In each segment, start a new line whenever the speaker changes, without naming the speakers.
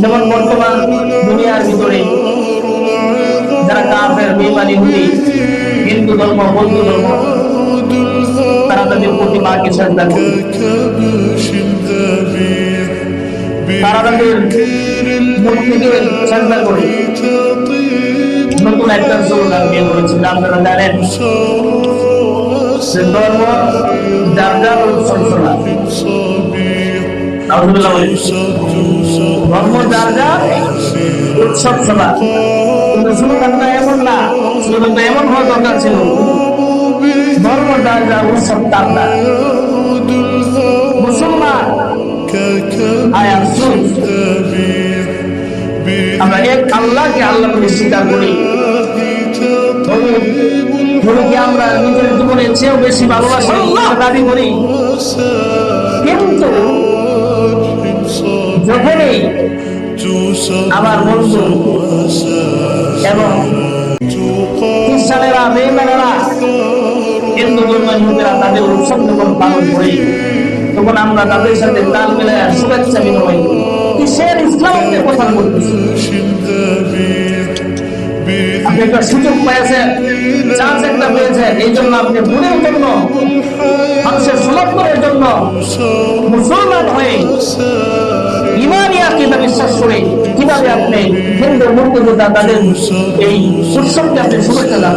যেমন বর্তমান দুনিয়ার ভিতরে যারা কাফের বেমানি হুদি হিন্দু ধর্ম, বৌদ্ধ ধর্ম, তারা তাদের প্রতিমাকে শ্রদ্ধা করে। তারা তাদের মূর্তিকে শ্রদ্ধা করে। নতুন একটা স্লোগান বের করেছিল আপনারা জানেন? সে ধর্ম, যার যার ধর্ম যার যার উৎসব সভা। কিন্তু স্লোগানটা এমন না স্লোগানটা এমন হওয়া দরকার ছিল। ধর্ম যার যার উৎসব তার তার মুসলমান আয় আফসোস আমরা এক আল্লাহকে আল্লাহ বলে স্বীকার করি। ধরো কি আমরা নিজের জীবনের চেয়েও বেশি ভালোবাসি দাবি করি। কিন্তু যখনই আমার বন্ধু এবং খ্রিস্টানেরা মেয়েমেনেরা হিন্দু ধর্ম হিন্দুরা তাদের উৎসব যখন পালন করি, তখন আমরা তাদের সাথে তাল মিলায় শুভেচ্ছা বিনিময় কিসের ইসলামের কথা বলতেছি আপনি একটা সুযোগ পেয়েছেন চান্স একটা পেয়েছেন, এই জন্য আপনি ভুলের জন্য, মানুষের সুলভ করার জন্য মুসলমান হয়ে কীভাবে আপনি হিন্দু মুক্তিযোদ্ধা তাদের এই উৎসবকে আপনি শুভেচ্ছা জানান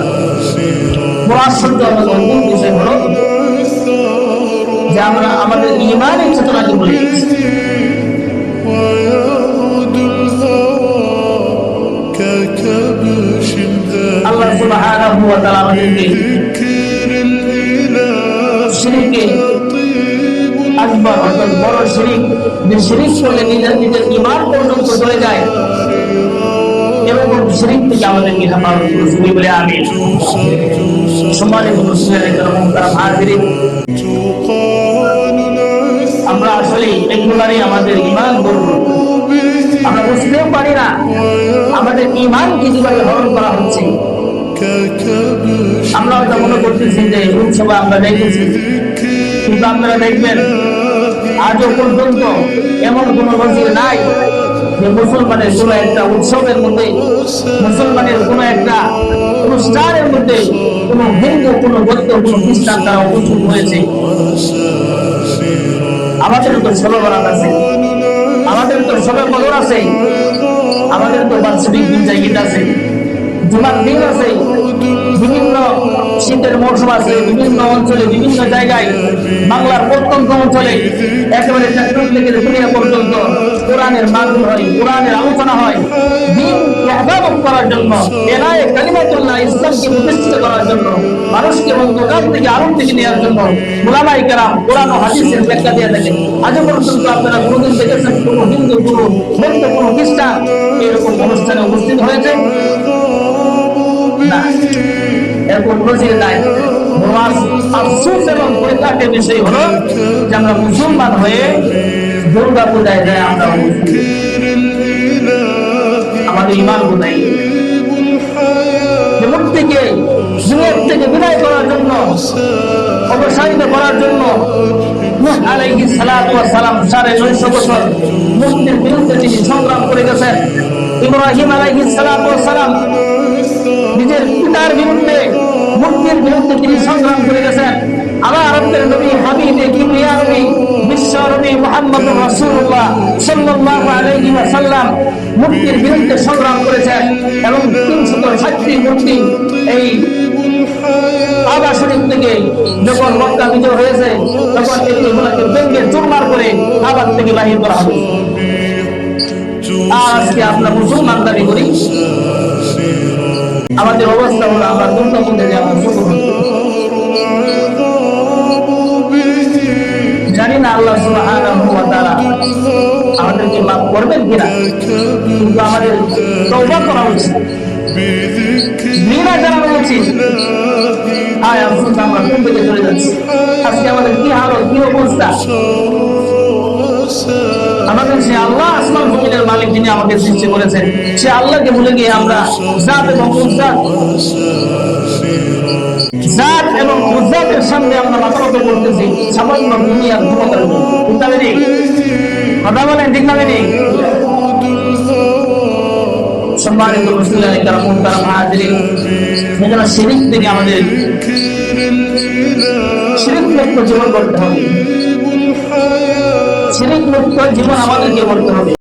বড় আশ্চর্য আমাদের অন্তিম বিষয় হলো যে আমরা আমাদের ইমানের চেতনাকে বলে। আল্লাহ সুবহানাহু ওয়া তাআলা আমাদেরকে শিরকে আকবার, অর্থাৎ বড় শিরিক। শিরিক করলে নিজের নিজের ইমান পর্যন্ত চলে যায়। আমাদের ইমান গর্ব বুঝতেও পারি না আমাদের ইমান কীভাবে হরণ করা হচ্ছে। আমরা হয়তো মনে করতেছি যে উৎসবে আমরা দেখেছি। কিন্তু আপনারা দেখবেন আজও পর্যন্ত এমন কোন মসজিদ নাই যে মুসলমানের কোন একটা উৎসবের মধ্যে, মুসলমানের কোন একটা অনুষ্ঠানের মধ্যে কোন হিন্দু কোন বৌদ্ধ, কোন খ্রিস্টান তারা উপস্থিত হয়েছে। আমাদের তো ষোলো বরাত আছে। আমাদের তো সবে কদর আছে। আমাদের তো বার্ষিক দিন জায়গিত আছে। জুমার দিন আছে, বিভিন্ন শীতের মৌসুম আছে, বিভিন্ন অঞ্চলে, বিভিন্ন জায়গায় বাংলার প্রত্যন্ত অঞ্চলে একেবারে চাকরি থেকে দুনিয়া পর্যন্ত কোরআনের মাধ্যম হয়, কোরআনের আলোচনা হয়, দিন প্রভাবক করার জন্য এনায় কালিমাতুল্লাহ ইসলামকে প্রতিষ্ঠিত করার জন্য, মানুষকে অন্ধকার থেকে থেকে নেওয়ার জন্য মুলামাই কোরআন ও হাদিসের ব্যাখ্যা দিয়ে থাকেন। আজও পর্যন্ত আপনারা কোনোদিন দেখেছেন কোনো হিন্দু বৌদ্ধ, কোনো খ্রিস্টান এরকম অনুষ্ঠানে উপস্থিত হয়েছে। এরকম নজির নাই। আফসোস এবং পরিতাপের বিষয় হলো যে আমরা মুসলমান হয়ে দুর্গা পূজায় যায় আমরা। আমাদের ইমান বোঝাই যে মূর্তিকে যুবক থেকে বিদায় করার জন্য অবসায়িত করার জন্য নূহ আলাইহিস সালাতু ওয়াস সালাম সাড়ে নয়শো বছর মূর্তির বিরুদ্ধে তিনি সংগ্রাম করে গেছেন। ইব্রাহিম ওয়াস সালাম নিজের পিতার বিরুদ্ধে মূর্তির বিরুদ্ধে তিনি সংগ্রাম করে গেছেন। মূর্তির বিরুদ্ধে সংগ্রাম এবং 360টি মূর্তি এই কাবা শরীফ থেকে যখন হয়েছে, তখন আজকে আমরা মুসলমান দাবি করি। আমাদের অবস্থা হলো আমরা দুর্গা মধ্যে। জানি না আল্লাহ সুবহানাহু আমাদেরকে মাফ করবেন কিনা, কিন্তু আমাদের তওবা করা উচিত। আমরা কোন দিকে চলে যাচ্ছি। আজকে আমাদের কি হালত, কি অবস্থা? আমাদের সে আল্লাহ আসমান জমিনের মালিক যিনি আমাকে সৃষ্টি করেছেন, সে আল্লাহকে ভুলে গিয়ে আমরা জাত এবং উজ্জাত জাত এবং সামনে আমরা মাথা মতো করতেছি, সামান্য দুনিয়ার কথা বলেন, ঠিক না সম্মানিত মুসলিম কারা মুহতারাম হাজিরিন সেজন্য শিরিক থেকে আমাদের জীবন করতে হবে। শিরিক মুক্ত জীবন আমাদেরকে করতে হবে।